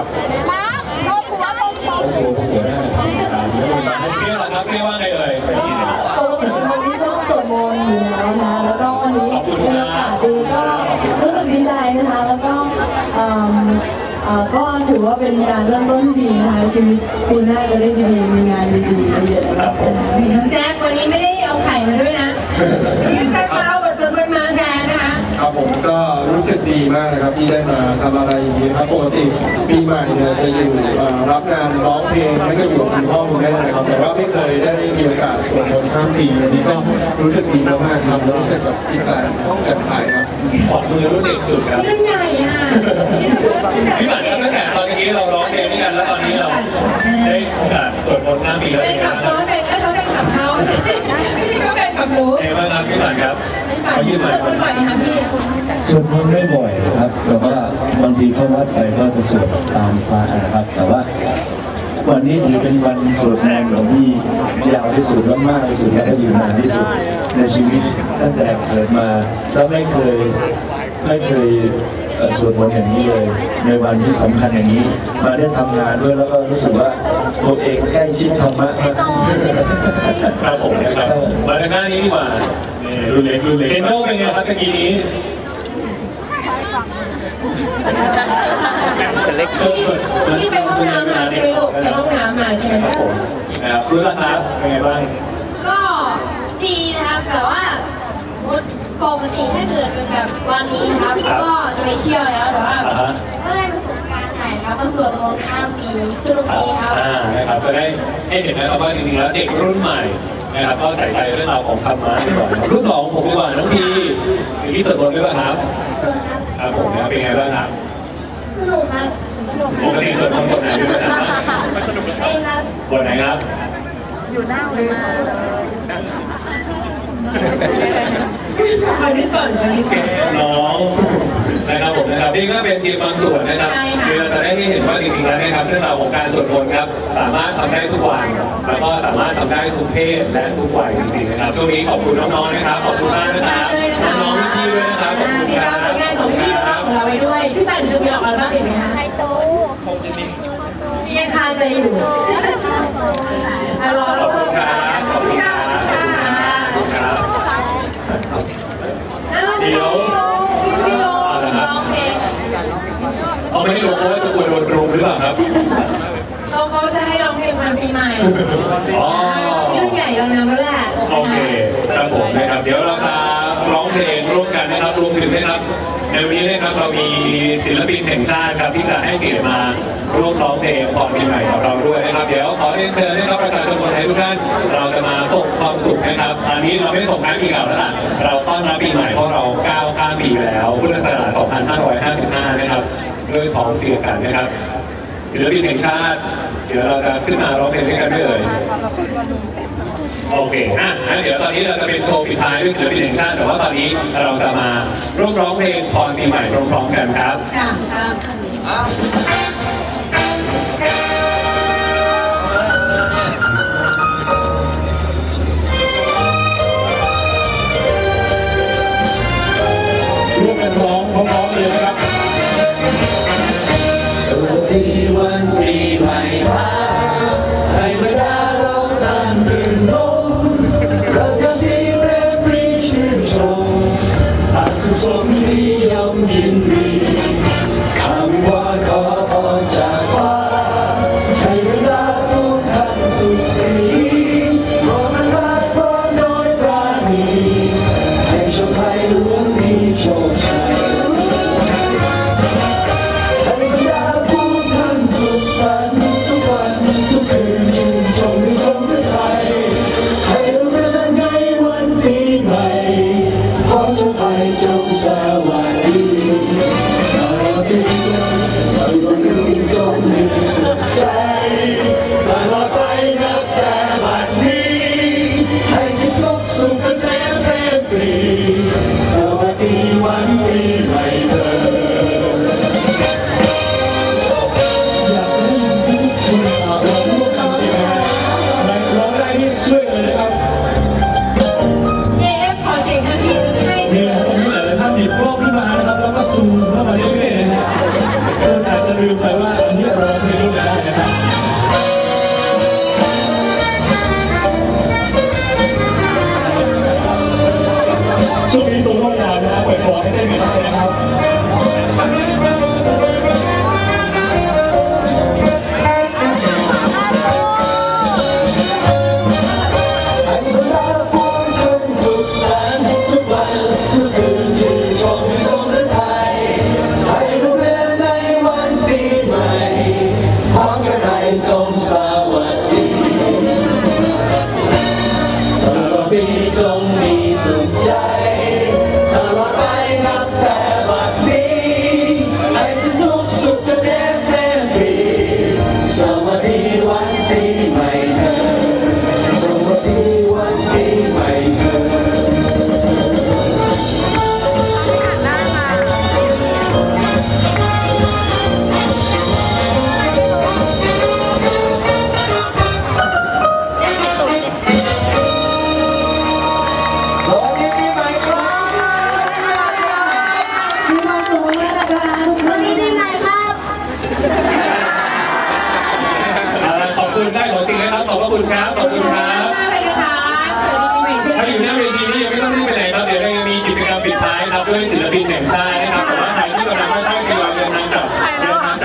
ครับมาครอบครัวครอบครัวโอ้โหผมเสียหน้าครับเรียกอะไรครับเรียกว่าไงเอ่ยปกติเป็นคนที่ชอบสวดมนต์อยู่แล้วนะแล้วก็วันนี้เป็นโอกาสดีก็รู้สึกดีใจนะคะ แล้วก็อิ่มเอ่อก็ถือว่าเป็นการเริ่มต้นที่ดีนะคะชีวิตคุณน่าจะได้ดีมีงานดีๆเยอะๆแล้วกันมีน้องแจ๊ควันนี้ไม่ได้เอาไข่มาด้วยนะ ก็รู้สึกดีมากนะครับที่ได้มาทำอะไรอย่างนี้นะครับปกติปีใหม่เนี่ยจะอยู่เอ่อรับงานร้องเพลงแล้วก็อยู่กับคุณพ่อคุณแม่นะครับ แต่ว่าไม่เคยได้มีโอกาสสวดมนต์ข้ามปีวันนี้ก็รู้สึกดีมากๆครับรู้สึกแบบจิตใจแจ่มใสครับขอบมือรุ่นเด็กสุดครับนี่รุ่นใหญ่อะนี่รุ่นใหญ่พี่หมันครับตั้งแต่ตอนนี้เราร้องเพลงด้วยกันแล้วตอนนี้เราได้โอกาสสวดมนต์หน้าปีแล้วเป็นเป็นไงขับบ้างซ้อนเป็นก็ซ้อนเป็นขับเขาไม่ใช่ก็เป็นขับหนูเป็นไงบ้างครับพี่หมันครับ ไม่ฝันขอยืนหสมัวดมนต์ก่อนนะคะพี่สวดมนต์ไม่บ่อยนะครับแต่ว่าบางทีเข้าวัดไปก็จะสวดตามพระนะครับ แต่ว่าวันนี้ถือเป็นวันสวดมนต์หลวงพี่ยาวที่สุดและมากที่สุดและก็ยืนนานที่สุดในชีวิตตั้งแต่เกิดมาแล้วไม่เคยไม่เคยเอ่อสวดมนต์อย่างนี้เลย ในวันที่สำคัญอย่างนี้ มาได้ทำงานด้วยแล้วก็รู้สึกว่าตัวเองใกล้ชิดธรรมะมากครับผมนะครับมาทางหน้านี้ดีกว่านี่ รุ่นเล็กรุ่นเล็กเคนโดเป็นไงครับเมื่อกี้นี้จะเล็กสุดพี่ไปห้องน้ำมาใช่ไหมลูกไปห้องน้ำมาใช่ไหมครับผมนะครับรุ่นละครับเป็นไงบ้างก็ดีนะครับแต่ว่าปกติถ้าเกิดเป็นแบบวันนี้นะครับก็จะไปเที่ยวแล้วแต่ว่าอ่าฮะก็ได้ประสบการณ์ใหม่ครับมาสวดมนต์ข้ามปีสนุกดีครับอ่านะครับก็ได้ให้เห็นนะครับว่าจริงๆแล้วเด็กรุ่นใหม่ นะครับก็ใส่ใจเรื่องราวของธรรมะดีกว่านะครับรุ่นหลองผมดีกว่าน้องพีอย่างนี้เติบโตด้วยป่ะครับสวดครับครับผมนะครับเป็นไงบ้างครับสนุกครับปกติสวดมนต์บทไหนด้วยนะครับเองครับบทไหนครับคอยนึกก่อนคอยนึกก่อนน้องนะครับผมนะครับนี่ก็เป็นเพียงบางส่วนนะครับใช่ค่ะคือเราจะได้ให้เห็นว่าจริงๆแล้วนะครับเรื่องราวของการสวดมนต์ครับสามารถทำได้ทุกวันแล้วก็สามารถทำได้ทุกเพศและทุกวัยจริงๆนะครับช่วงนี้ขอบคุณน้องๆนะครับขอบคุณมากนะครับเลยนะคะน้องๆพี่ๆด้วยนะครับขอบคุณที่คเรารับผลงานของพี่น้องๆของเราไว้ด้วยพี่ปันจะมีออกอัลบั้มอีกไหมคะไฮโตพี่ยังคาใจอยู่อะรอ ข ร อ อบ คุณครับขอบคุณครับขอบคุณครับ เดี๋ยวพี่พี่ลงร้องเพลง เอาไม่ได้ลงเพราะว่าจะกลัวโดนรุมหรือเปล่าครับ เขาเขาจะให้ร้องเพลงวันปีใหม่ อ๋อพี่รุ่นใหญ่เรานำแล้วแหละโอเคครับผมนะครับ เดี๋ยวเราจะร้องเพลงร่วมกันนะครับรวมถึงนะครับ ในวันนี้นะครับเรามีศิลปินแห่งชาติครับที่จะให้เกียรติมาร่วมร้องเพลงก่อนปีใหม่กับเราด้วยนะครับ เดี๋ยวขอเรียนเชิญนะครับประชาชนคนไทยทุกท่าน เราจะมาส่งความสุขนะครับตอนนี้เราไม่ได้ส่งท้ายปีเก่าแล้วล่ะ เราต้อนรับปีใหม่เพราะเราก้าวข้ามปีไปแล้วพุทธศักราช2555 นะครับด้วยของเตียกันนะครับ ศิลปินแห่งชาติ เดี๋ยวเราจะขึ้นมาร้องเพลงด้วยกันด้วยเลยโอเคอะงั้นเดี๋ยวตอนนี้เราจะเป็นโชว์ปิดท้ายด้วยศิลปินแห่งชาติแต่ว่าตอนนี้เราจะมาร่วมร้องเพลงพรปีใหม่พร้อมๆกันครับค่ะร่วมกันร้องพร้อมๆเลยนะครับส คุณครับ ขอบคุณครับมากเลยนะคะสวัสดีปีใหม่เช่นถ้ากัอนยู่หน้าเวทีนี้ยังไม่ต้องรีบไปไหนครับ เดี๋ยวเรายังมีกิจกรรมปิดท้ายครับด้วยศิลปินแห่งชาติ